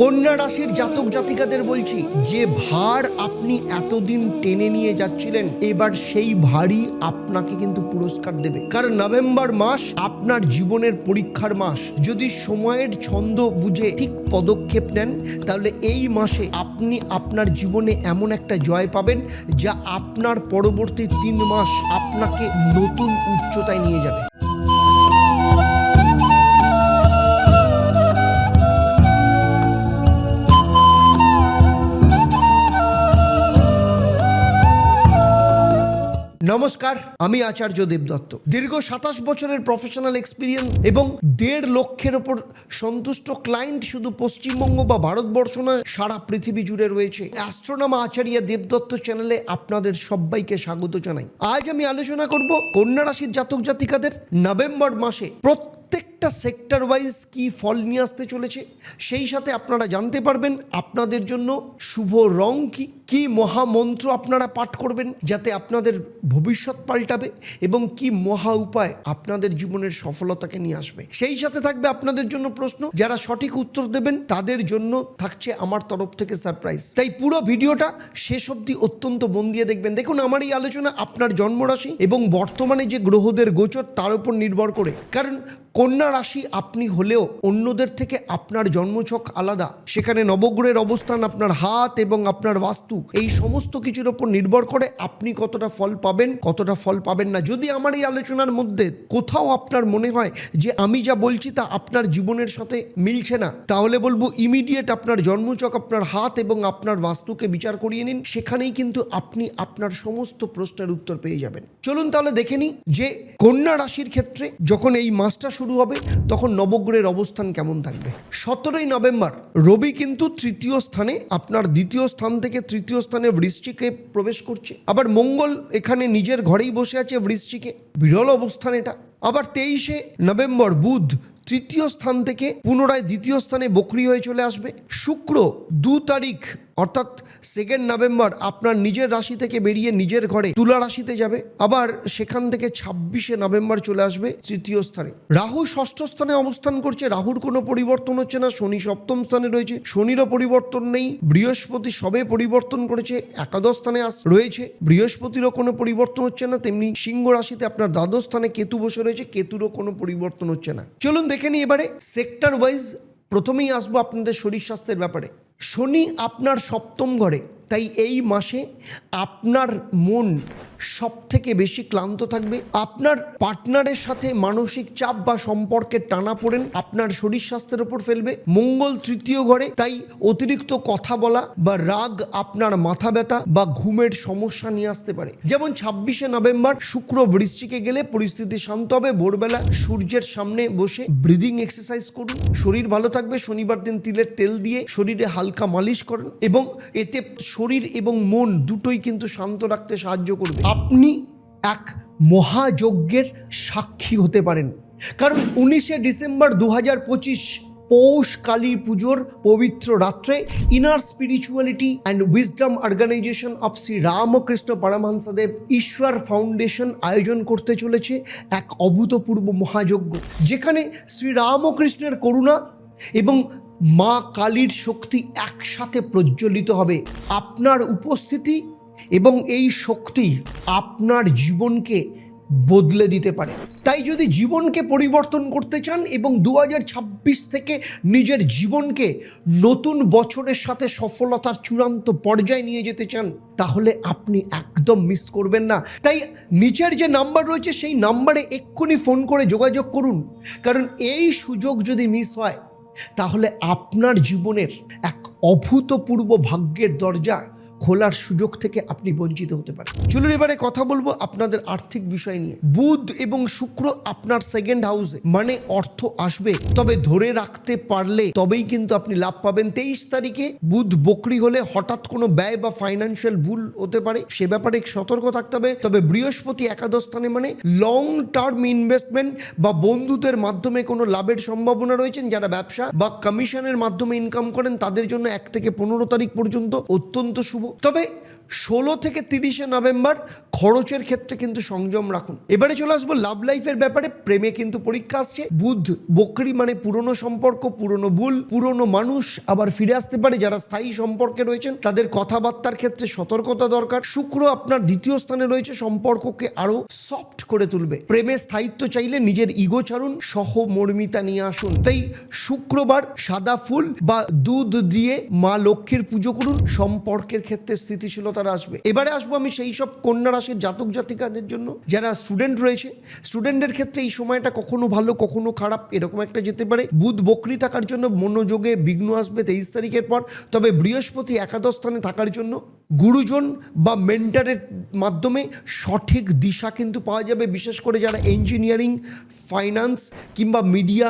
কন্যা রাশির জাতক জাতিকাদের বলছি, যে ভার আপনি এতদিন টেনে নিয়ে যাচ্ছিলেন, এবার সেই ভারই আপনাকে কিন্তু পুরস্কার দেবে। কারণ নভেম্বর মাস আপনার জীবনের পরীক্ষার মাস। যদি সময়ের ছন্দ বুঝে ঠিক পদক্ষেপ নেন, তাহলে এই মাসে আপনি আপনার জীবনে এমন একটা জয় পাবেন, যা আপনার পরবর্তী তিন মাস আপনাকে নতুন উচ্চতায় নিয়ে যাবে। নমস্কার, আমি আচার্য দেবদত্ত। দীর্ঘ সাতাশ বছরের প্রফেশনাল এক্সপিরিয়েন্স এবং দেড় লক্ষের ওপর সন্তুষ্ট ক্লায়েন্ট শুধু পশ্চিমবঙ্গ বা ভারতবর্ষ নয়, সারা পৃথিবী জুড়ে রয়েছে। অ্যাস্ট্রোনামা আচারিয়া দেবদত্ত চ্যানেলে আপনাদের সবাইকে স্বাগত জানাই। আজ আমি আলোচনা করব কন্যা রাশির জাতক জাতিকাদের নভেম্বর মাসে প্রত্যেকটা সেক্টর ওয়াইজ কি ফল নিয়ে আসতে চলেছে, সেই সাথে আপনারা জানতে পারবেন আপনাদের জন্য শুভ রং কি কি মহামন্ত্র আপনারা পাঠ করবেন যাতে আপনাদের ভবিষ্যৎ পাল্টাবে এবং কি মহা উপায় আপনাদের জীবনের সফলতাকে নিয়ে আসবে। সেই সাথে থাকবে আপনাদের জন্য প্রশ্ন, যারা সঠিক উত্তর দেবেন তাদের জন্য থাকছে আমার তরফ থেকে সারপ্রাইজ তাই পুরো ভিডিওটা শেষ অবধি অত্যন্ত মন দিয়ে দেখবেন। দেখুন, আমার এই আলোচনা আপনার জন্মরাশি এবং বর্তমানে যে গ্রহদের গোচর তার উপর নির্ভর করে। কারণ কন্যা রাশি আপনি হলেও অন্যদের থেকে আপনার জন্মছক আলাদা। সেখানে নবগ্রহের অবস্থান, আপনার হাত এবং আপনার বাস্তু, এই সমস্ত কিছুর ওপর নির্ভর করে আপনি কতটা ফল পাবেন, কতটা ফল পাবেন না। যদি আমার এই আলোচনার মধ্যে কোথাও আপনার মনে হয় যে আমি যা বলছি তা আপনার জীবনের সাথে মিলছে না, তাহলে বলব ইমিডিয়েট আপনার জন্মচক আপনার হাত এবং আপনার বাস্তুকে বিচার করিয়ে নিন। সেখানেই কিন্তু আপনি আপনার সমস্ত প্রশ্নের উত্তর পেয়ে যাবেন। চলুন তাহলে দেখে নিই যে কন্যা রাশির ক্ষেত্রে যখন এই মাসটা হবে, তখন নবগ্রহের অবস্থান কেমন থাকবে? সতেরোই নভেম্বর, রবি কিন্তু তৃতীয় স্থানে, আপনার দ্বিতীয় স্থান থেকে তৃতীয় স্থানে বৃষ্টিকে প্রবেশ করছে। আবার মঙ্গল এখানে নিজের ঘরেই বসে আছে বৃষ্টিকে বিরল অবস্থান এটা। আবার তেইশে নভেম্বর, বুধ তৃতীয় স্থান থেকে পুনরায় দ্বিতীয় স্থানে বকরি হয়ে চলে আসবে। শুক্র দু তারিখ অর্থাৎ সেকেন্ড নভেম্বর আপনার নিজের রাশি থেকে বেরিয়ে নিজের ঘরে তুলা রাশিতে যাবে। আবার সেখান থেকে ছাব্বিশে নভেম্বর চলে আসবে তৃতীয় স্থানে। রাহু ষষ্ঠ স্থানে অবস্থান করছে। রাহুর কোনো পরিবর্তন হচ্ছে না। শনি সপ্তম স্থানে রয়েছে। শনিরও পরিবর্তন নেই। বৃহস্পতি সবে পরিবর্তন করেছে। একাদশ স্থানে আস রয়েছে। বৃহস্পতিরও কোনো পরিবর্তন হচ্ছে না। তেমনি সিংহ রাশিতে আপনার দ্বাদশ স্থানে কেতু বসে রয়েছে। কেতুরও কোনো পরিবর্তন হচ্ছে না। চলুন দেখে নিই এবারে সেক্টর ওয়াইজ প্রথমেই আসব আপনাদের শরীর স্বাস্থ্যের ব্যাপারে। শনি আপনার সপ্তম ঘরে। তাই এই মাসে আপনার মন সব থেকে বেশি ক্লান্ত থাকবে। আপনার পার্টনারের সাথে মানসিক চাপ বা সম্পর্কের টানা পড়েন, আপনার শরীর স্বাস্থ্যের উপর ফেলবে। মঙ্গল তৃতীয় ঘরে, তাই অতিরিক্ত কথা বলা বা রাগ আপনার মাথা ব্যথা বা ঘুমের সমস্যা নিয়ে আসতে পারে। যেমন ছাব্বিশে নভেম্বর, শুক্র বৃষ্টিকে গেলে পরিস্থিতি শান্ত হবে, ভোরবেলা সূর্যের সামনে বসে ব্রিদিং এক্সারসাইজ করুন। শরীর ভালো থাকবে, শনিবার দিন তিলের তেল দিয়ে শরীরে হালকা মালিশ করুন এবং এতে শরীর এবং মন দুটোই কিন্তু শান্ত রাখতে সাহায্য করবে। আপনি এক মহাযজ্ঞের সাক্ষী হতে পারেন। কারণ উনিশে ডিসেম্বর দু হাজার পঁচিশ পৌষ কালী পুজোর পবিত্র রাত্রে inner spirituality and wisdom organisation of Shri Ramakrishna Paramahansadev Ishwar foundation আয়োজন করতে চলেছে এক অভূতপূর্ব মহাযজ্ঞ। যেখানে শ্রী রামকৃষ্ণের করুণা এবং মা কালীর শক্তি একসাথে প্রজ্বলিত হবে আপনার উপস্থিতি এবং এই শক্তি আপনার জীবনকে বদলে দিতে পারে। তাই যদি জীবনকে পরিবর্তন করতে চান এবং দু হাজার ছাব্বিশ থেকে নিজের জীবনকে নতুন বছরের সাথে সফলতার চূড়ান্ত পর্যায়ে নিয়ে যেতে চান, তাহলে আপনি একদম মিস করবেন না। তাই নিচের যে নাম্বার রয়েছে, সেই নাম্বারে এক্ষুনি ফোন করে যোগাযোগ করুন। কারণ এই সুযোগ যদি মিস হয় তাহলে আপনার জীবনের এক অভূতপূর্ব ভাগ্যের দরজা খোলার সুযোগ থেকে আপনি বঞ্চিত হতে পারেন। চলুন এবারে কথা বলব আপনাদের আর্থিক বিষয় নিয়ে। বুধ এবং শুক্র আপনার সেকেন্ড হাউসে মানে অর্থ আসবে, তবে ধরে রাখতে পারলে তবেই কিন্তু আপনি লাভ পাবেন। তেইশ তারিখে বুধ বকরি হলে হঠাৎ কোনো ব্যয় বা ফাইন্যান্সিয়াল ভুল হতে পারে, সে ব্যাপারে সতর্ক থাকতে হবে। তবে বৃহস্পতি একাদশ স্থানে মানে লং টার্ম ইনভেস্টমেন্ট বা বন্ধুদের মাধ্যমে কোনো লাভের সম্ভাবনা রয়েছেন। যারা ব্যবসা বা কমিশনের মাধ্যমে ইনকাম করেন, তাদের জন্য এক থেকে পনেরো তারিখ পর্যন্ত অত্যন্ত শুভ। তবে ষোলো থেকে তিরিশে নভেম্বর খরচের ক্ষেত্রে কিন্তু সংযম রাখুন। এবারে চলে আসব লাভ লাইফের ব্যাপারে। প্রেমে কিন্তু পরীক্ষা আসছে। বুধ, বকরি মানে পুরনো সম্পর্ক, পুরনো ভুল, পুরনো মানুষ। আবার ফিরে আসতে পারে যারা স্থায়ী সম্পর্কে রয়েছেন। তাদের কথাবার্তার ক্ষেত্রে সতর্কতা দরকার। শুক্র আপনার দ্বিতীয় স্থানে রয়েছে। সম্পর্ককে আরও সফট করে তুলবে। প্রেমে স্থায়িত্ব চাইলে নিজের ইগো ছাড়ুন। সহমর্মিতা নিয়ে আসুন। তাই শুক্রবার সাদা ফুল বা দুধ দিয়ে মা লক্ষ্মীর পুজো করুন। সম্পর্কের ক্ষেত্রে স্থিতিশীলতা আসবে। এবারে আসব আমি সেই সব কন্যা রাশির জাতক জাতিকাদের জন্য। যারা স্টুডেন্ট রয়েছে স্টুডেন্টের ক্ষেত্রে এই সময়টা কখনো ভালো, কখনো খারাপ, এরকম একটা যেতে পারে। বুধ বকরি থাকার জন্য মনোযোগে বিঘ্ন আসবে তেইশ তারিখের পর। তবে বৃহস্পতি একাদশ স্থানে থাকার জন্য গুরুজন বা মেন্টারের মাধ্যমে সঠিক দিশা কিন্তু পাওয়া যাবে। বিশেষ করে যারা ইঞ্জিনিয়ারিং ফাইন্যান্স কিংবা মিডিয়া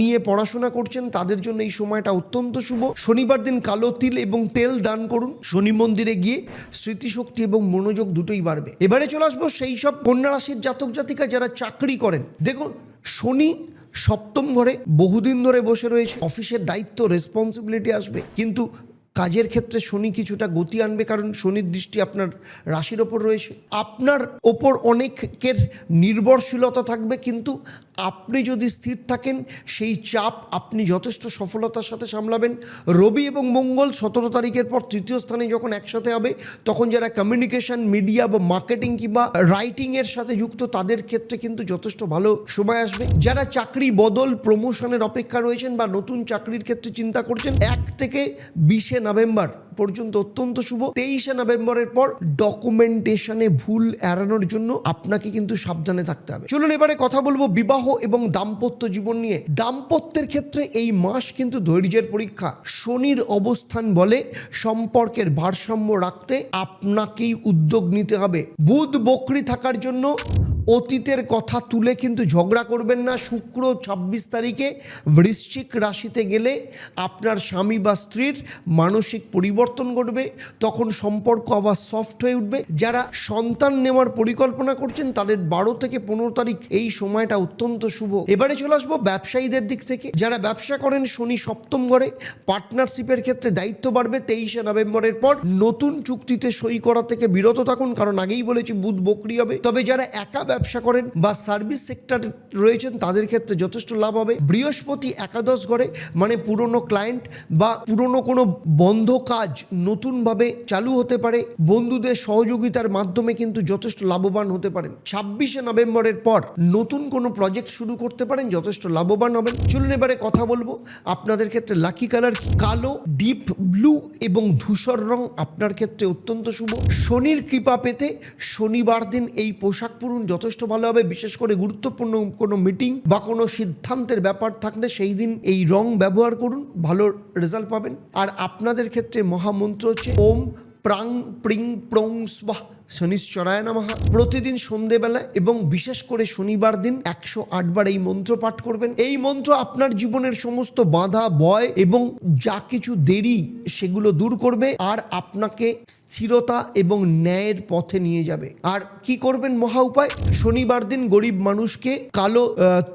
নিয়ে পড়াশোনা করছেন, তাদের জন্য এই সময়টা অত্যন্ত শুভ। শনিবার দিন কালো তিল এবং তেল দান করুন। শনি মন্দিরে গিয়ে স্মৃতিশক্তি এবং মনোযোগ দুটোই বাড়বে। এবারে চলে আসব সেই সব কন্যা রাশির জাতক জাতিকা যারা চাকরি করেন। দেখো শনি সপ্তম ঘরে বহুদিন ধরে বসে রয়েছে। অফিসের দায়িত্ব রেসপন্সিবিলিটি আসবে। কিন্তু কাজের ক্ষেত্রে শনি কিছুটা গতি আনবে, কারণ শনির দৃষ্টি আপনার রাশির ওপর রয়েছে। আপনার ওপর অনেকের নির্ভরশীলতা থাকবে, কিন্তু আপনি যদি স্থির থাকেন, সেই চাপ আপনি যথেষ্ট সফলতার সাথে সামলাবেন। রবি এবং মঙ্গল সতেরো তারিখের পর তৃতীয় স্থানে যখন একসাথে হবে, তখন যারা কমিউনিকেশন মিডিয়া বা মার্কেটিং কিংবা রাইটিংয়ের সাথে যুক্ত, তাদের ক্ষেত্রে কিন্তু যথেষ্ট ভালো সময় আসবে। যারা চাকরি বদল প্রমোশনের অপেক্ষা রয়েছেন বা নতুন চাকরির ক্ষেত্রে চিন্তা করছেন, এক থেকে বিশে নভেম্বর পর্যন্ত অত্যন্ত শুভ। তেইশে নভেম্বরের পর ডকুমেন্টেশনে ভুল এড়ানোর জন্য আপনাকে কিন্তু সাবধানে থাকতে হবে। চলুন এবারে কথা বলব বিবাহ এবং দাম্পত্য জীবন নিয়ে। দাম্পত্যের ক্ষেত্রে এই মাস কিন্তু ধৈর্যের পরীক্ষা। শনির অবস্থান বলে সম্পর্কের ভারসাম্য রাখতে আপনাকেই উদ্যোগ নিতে হবে। বুধ বকরি থাকার জন্য অতীতের কথা তুলে কিন্তু ঝগড়া করবেন না। শুক্র ছাব্বিশ তারিখে বৃশ্চিক রাশিতে গেলে আপনার স্বামী বা স্ত্রীর মানসিক পরিবর্তন ঘটবে। তখন সম্পর্ক আবার সফট হয়ে উঠবে। যারা সন্তান নেওয়ার পরিকল্পনা করছেন, তাদের বারো থেকে পনেরো তারিখ এই সময়টা অত্যন্ত শুভ। এবারে চলে আসব ব্যবসায়ীদের দিক থেকে। যারা ব্যবসা করেন, শনি সপ্তম ঘরে পার্টনারশিপের ক্ষেত্রে দায়িত্ব বাড়বে তেইশে নভেম্বরের পর। নতুন চুক্তিতে সই করা থেকে বিরত থাকুন, কারণ আগেই বলেছি বুধ বকরি হবে। তবে যারা একা ব্যবসা করেন বা সার্ভিস সেক্টরে রয়েছেন, তাদের ক্ষেত্রে যথেষ্ট লাভ হবে। বৃহস্পতি একাদশ ঘরে মানে পুরনো ক্লায়েন্ট বা পুরনো কোনো বন্ধ কাজ নতুনভাবে চালু হতে পারে। বন্ধুদের সহযোগিতার মাধ্যমে কিন্তু যথেষ্ট লাভবান হতে পারেন। ছাব্বিশে নভেম্বরের পর নতুন কোনো প্রজেক্ট শুরু করতে পারেন, যথেষ্ট লাভবান হবেন। চলুন এবারে কথা বলব আপনাদের ক্ষেত্রে লাকি কালার কালো ডিপ ব্লু এবং ধূসর রং আপনার ক্ষেত্রে অত্যন্ত শুভ। শনির কৃপা পেতে শনিবার দিন এই পোশাক পরুন, যথেষ্ট ভালো হবে, বিশেষ করে গুরুত্বপূর্ণ কোনো মিটিং বা কোনো সিদ্ধান্তের ব্যাপার থাকলে সেই দিন এই রং ব্যবহার করুন, ভালো রেজাল্ট পাবেন। আর আপনাদের ক্ষেত্রে মহামন্ত্র হচ্ছে, ওম প্রাং প্রিং প্রং স্বাহ। শনিশ্চরায় নামাহা প্রতিদিন সন্ধেবেলা এবং বিশেষ করে শনিবার দিন একশো আটবার এই মন্ত্র পাঠ করবেন। এই মন্ত্র আপনার জীবনের সমস্ত বাধা, ভয় এবং যা কিছু দেরি সেগুলো দূর করবে আর আপনাকে স্থিরতা এবং ন্যায়ের পথে নিয়ে যাবে। আর কি করবেন মহা উপায়? শনিবার দিন গরিব মানুষকে কালো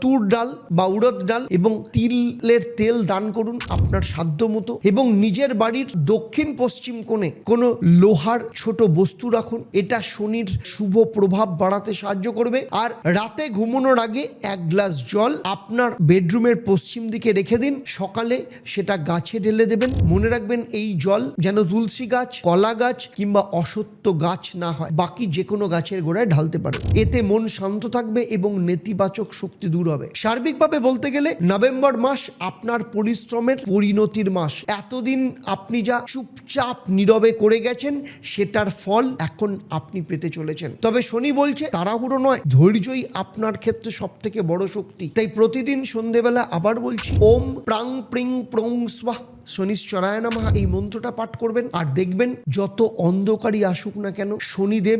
তুর ডাল বা উড়দ ডাল এবং তিলের তেল দান করুন আপনার সাধ্য মতো এবং নিজের বাড়ির দক্ষিণ পশ্চিম কোণে কোনো লোহার ছোট বস্তু রাখুন। এটা শনির শুভ প্রভাব বাড়াতে সাহায্য করবে। আর রাতে ঘুমানোর আগে এক গ্লাস জল আপনার বেডরুমের পশ্চিম দিকে রেখে দিন। সকালে সেটা গাছে ঢেলে দেবেন। মনে রাখবেন এই জল যেন তুলসী গাছ, কলা গাছ কিংবা অসত্য গাছ না হয়। বাকি যে কোনো গাছের গোড়ায় ঢালতে পারে এতে মন শান্ত থাকবে এবং নেতিবাচক শক্তি দূর হবে। সার্বিকভাবে বলতে গেলে নভেম্বর মাস আপনার পরিশ্রমের পরিণতির মাস। এতদিন আপনি যা চুপচাপ নীরবে করে গেছেন, সেটার ফল এখন আপনি পেতে চলেছেন। তবে শনি বলছে, তাড়াহুড়ো নয়, ধৈর্যই আপনার ক্ষেত্রে সব থেকে বড় শক্তি। তাই প্রতিদিন সন্ধেবেলা আবার বলছি, ওম প্রাং প্রিং প্রং স্বাহ। শনিশ্চরায় নামা। এই মন্ত্রটা পাঠ করবেন, আর দেখবেন যত অন্ধকারই আসুক না কেন, শনিদেব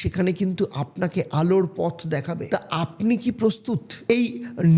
সেখানে কিন্তু আপনাকে আলোর পথ দেখাবে। তা আপনি কি প্রস্তুত? এই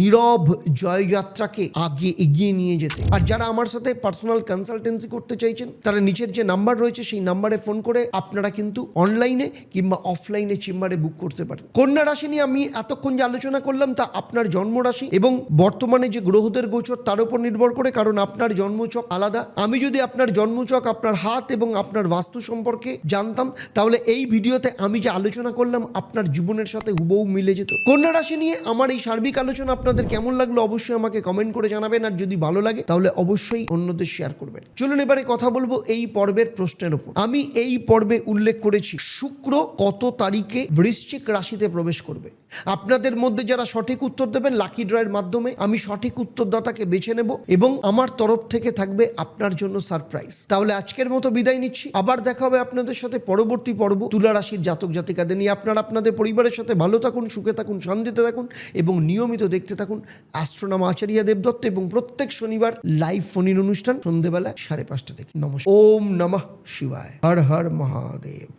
নীরব জয়যাত্রাকে আগে এগিয়ে নিয়ে যেতে। আর যারা আমার সাথে পার্সোনাল কনসালটেন্সি করতে চাইছেন, তারা নিচের যে নাম্বার রয়েছে, সেই নাম্বারে ফোন করে আপনারা কিন্তু অনলাইনে কিংবা অফলাইনে চেম্বারে বুক করতে পারেন। কন্যা রাশি নিয়ে আমি এতক্ষণ যে আলোচনা করলাম, তা আপনার জন্ম রাশি এবং বর্তমানে যে গ্রহদের গোচর, তার উপর নির্ভর করে, কারণ আপনার জন্মচক আলাদা। আমি যদি আপনার জন্মচক, আপনার হাত এবং আপনার বাস্তু সম্পর্কে জানতাম, তাহলে এই ভিডিওতে আমি যে আলোচনা করলাম, আপনার জীবনের সাথে হুবহু মিলে যেত। কন্যা রাশি নিয়ে আমার এই সার্বিক আলোচনা আপনাদের কেমন লাগল অবশ্যই আমাকে কমেন্ট করে জানাবেন, আর যদি ভালো লাগে, তাহলে অবশ্যই অন্যদের শেয়ার করবেন। চলুন এবারে কথা বলব এই পর্বের প্রশ্নের উপর। আমি এই পর্বে উল্লেখ করেছি, শুক্র কত তারিখে বৃশ্চিক রাশিতে প্রবেশ করবে? আপনাদের মধ্যে যারা সঠিক উত্তর দেবেন লাকি ড্রয়ের মাধ্যমে, আমি সঠিক উত্তরদাতাকে বেছে নেব এবং আমার তরফ থেকে থাকবে আপনার জন্য সারপ্রাইজ। তাহলে আজকের মতো বিদায় নিচ্ছি। আবার দেখা হবে আপনাদের সাথে পরবর্তী পর্ব। তুলা রাশির জাতক জাতিকাদের নিয়ে আপনারা আপনাদের পরিবারের সাথে ভালো থাকুন, সুখে থাকুন, শান্তিতে থাকুন এবং নিয়মিত দেখতে থাকুন অ্যাস্ট্রোনাম আচার্য দেবদত্ত এবং প্রত্যেক শনিবার লাইভ ফোনের অনুষ্ঠান সন্ধেবেলা সাড়ে পাঁচটা থেকে। নমস্কার। ওম নমঃ শিবায়। হর হর মহাদেব।